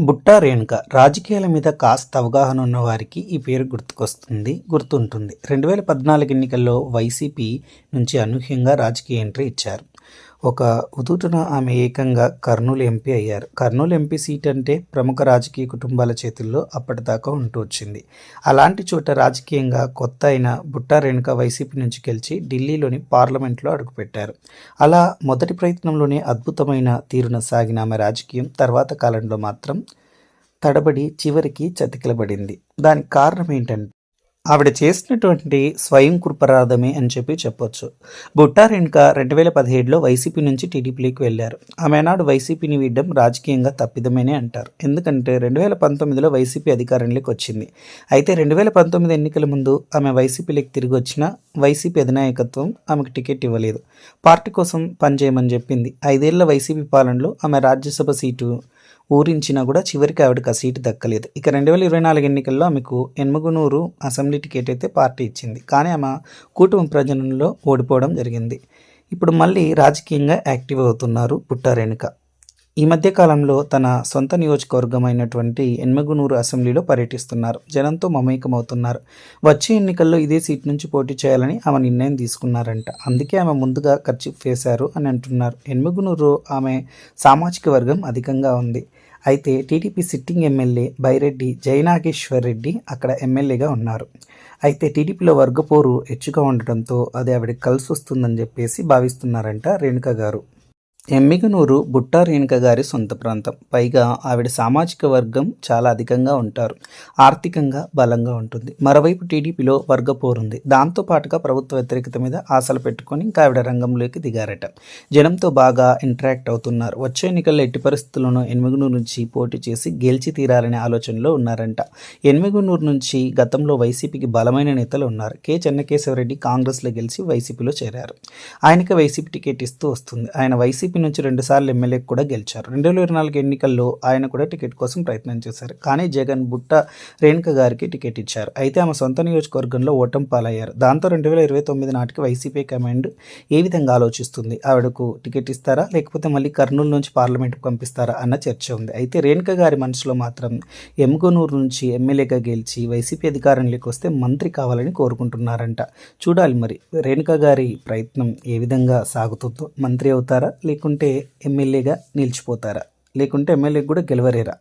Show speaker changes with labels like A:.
A: బుట్టా రేణుక రాజకీయాల మీద కాస్త అవగాహన ఉన్న వారికి ఈ పేరు గుర్తుకొస్తుంది గుర్తుంటుంది. రెండు వేల పద్నాలుగు ఎన్నికల్లో వైసీపీ నుంచి అనూహ్యంగా రాజకీయ ఎంట్రీ ఇచ్చారు. ఒక ఉదుటున ఆమె ఏకంగా కర్నూలు ఎంపీ అయ్యారు. కర్నూలు ఎంపీ సీట్ అంటే ప్రముఖ రాజకీయ కుటుంబాల చేతుల్లో అప్పటిదాకా ఉంటూ వచ్చింది. అలాంటి చోట రాజకీయంగా కొత్త అయిన బుట్టా రేణుక వైసీపీ నుంచి గెలిచి ఢిల్లీలోని పార్లమెంట్లో అడుగుపెట్టారు. అలా మొదటి ప్రయత్నంలోనే అద్భుతమైన తీరున సాగిన ఆమె రాజకీయం తర్వాత కాలంలో మాత్రం తడబడి చివరికి చతికిలబడింది. దానికి కారణం ఏంటంటే ఆవిడ చేసినటువంటి స్వయం కృపరాధమే అని చెప్పి చెప్పొచ్చు. బుట్టా రెండు వేల పదిహేడులో వైసీపీ నుంచి టీడీపీలోకి వెళ్ళారు. ఆమె నాడు వైసీపీని వీడడం రాజకీయంగా తప్పిదమేనే అంటారు. ఎందుకంటే రెండు వేల పంతొమ్మిదిలో వైసీపీ అధికారంలోకి వచ్చింది. అయితే రెండు వేల పంతొమ్మిది ఎన్నికల ముందు ఆమె వైసీపీలోకి తిరిగి వచ్చిన వైసీపీ అధినాయకత్వం ఆమెకు టికెట్ ఇవ్వలేదు. పార్టీ కోసం పనిచేయమని చెప్పింది. ఐదేళ్ళ వైసీపీ పాలనలో ఆమె రాజ్యసభ సీటు ఊరించినా కూడా చివరికి ఆవిడకి ఆ సీటు దక్కలేదు. ఇక రెండు వేల ఇరవై నాలుగు ఎన్నికల్లో ఆమెకు ఎన్మగునూరు అసెంబ్లీ టికెట్ అయితే పార్టీ ఇచ్చింది. కానీ ఆమె కూటమి ప్రజలలో ఓడిపోవడం జరిగింది. ఇప్పుడు మళ్ళీ రాజకీయంగా యాక్టివ్ అవుతున్నారు పుట్టారేణుక. ఈ మధ్య కాలంలో తన సొంత నియోజకవర్గం అయినటువంటి ఎన్మగునూరు అసెంబ్లీలో పర్యటిస్తున్నారు. జనంతో మమేకమవుతున్నారు. వచ్చే ఎన్నికల్లో ఇదే సీట్ నుంచి పోటీ చేయాలని ఆమె నిర్ణయం తీసుకున్నారంట. అందుకే ఆమె ముందుగా ఖర్చు వేశారు అని అంటున్నారు. ఎన్మగునూరు ఆమె సామాజిక వర్గం అధికంగా ఉంది. అయితే TDP sitting MLA Byreddy Jayanageshwar Reddy అక్కడ ఎమ్మెల్యేగా ఉన్నారు. అయితే టీడీపీలో వర్గపోరు హెచ్చుగా ఉండటంతో అది ఆవిడకి కలిసి వస్తుందని చెప్పేసి భావిస్తున్నారంట రేణుక గారు. ఎమ్మిగనూరు బుట్టా రేణుక గారి సొంత ప్రాంతం. పైగా ఆవిడ సామాజిక వర్గం చాలా అధికంగా ఉంటారు. ఆర్థికంగా బలంగా ఉంటుంది. మరోవైపు టీడీపీలో వర్గ పోరుంది. దాంతో పాటుగా ప్రభుత్వ వ్యతిరేకత మీద ఆశలు పెట్టుకొని ఇంకా ఆవిడ రంగంలోకి దిగారట. జనంతో బాగా ఇంటరాక్ట్ అవుతున్నారు. వచ్చే ఎన్నికల్లో ఎట్టి పరిస్థితుల్లోనూ ఎనిమిగునూరు నుంచి పోటీ చేసి గెలిచి తీరాలనే ఆలోచనలో ఉన్నారంట. ఎనిమిగనూరు నుంచి గతంలో వైసీపీకి బలమైన నేతలు ఉన్నారు. కె. చెన్నకేశవరెడ్డి కాంగ్రెస్లో గెలిచి వైసీపీలో చేరారు. ఆయనకి వైసీపీ టికెట్ ఇస్తూ వస్తుంది. ఆయన వైసీపీ వైసీపీ నుంచి రెండుసార్లు ఎమ్మెల్యే కూడా గెలిచారు. రెండు వేల ఇరవై నాలుగు ఎన్నికల్లో ఆయన కూడా టికెట్ కోసం ప్రయత్నం చేశారు. కానీ జగన్ బుట్ట రేణుక గారికి టికెట్ ఇచ్చారు. అయితే ఆమె సొంత నియోజకవర్గంలో ఓటం పాలయ్యారు దాంతో రెండు వేల ఇరవై తొమ్మిది నాటికి వైసీపీ కమాండ్ ఏ విధంగా ఆలోచిస్తుంది? ఆవిడకు టికెట్ ఇస్తారా? లేకపోతే మళ్ళీ కర్నూలు నుంచి పార్లమెంట్కి పంపిస్తారా? అన్న చర్చ ఉంది. అయితే రేణుక గారి మనసులో మాత్రం ఎమ్గనూరు నుంచి ఎమ్మెల్యేగా గెలిచి వైసీపీ అధికారంలోకి వస్తే మంత్రి కావాలని కోరుకుంటున్నారంట. చూడాలి మరి రేణుక గారి ప్రయత్నం ఏ విధంగా సాగుతుందో. మంత్రి అవుతారా? లేక లేకుంటే ఎమ్మెల్యేగా నిలిచిపోతారా? లేకుంటే ఎమ్మెల్యేకి కూడా గెలవరేరా?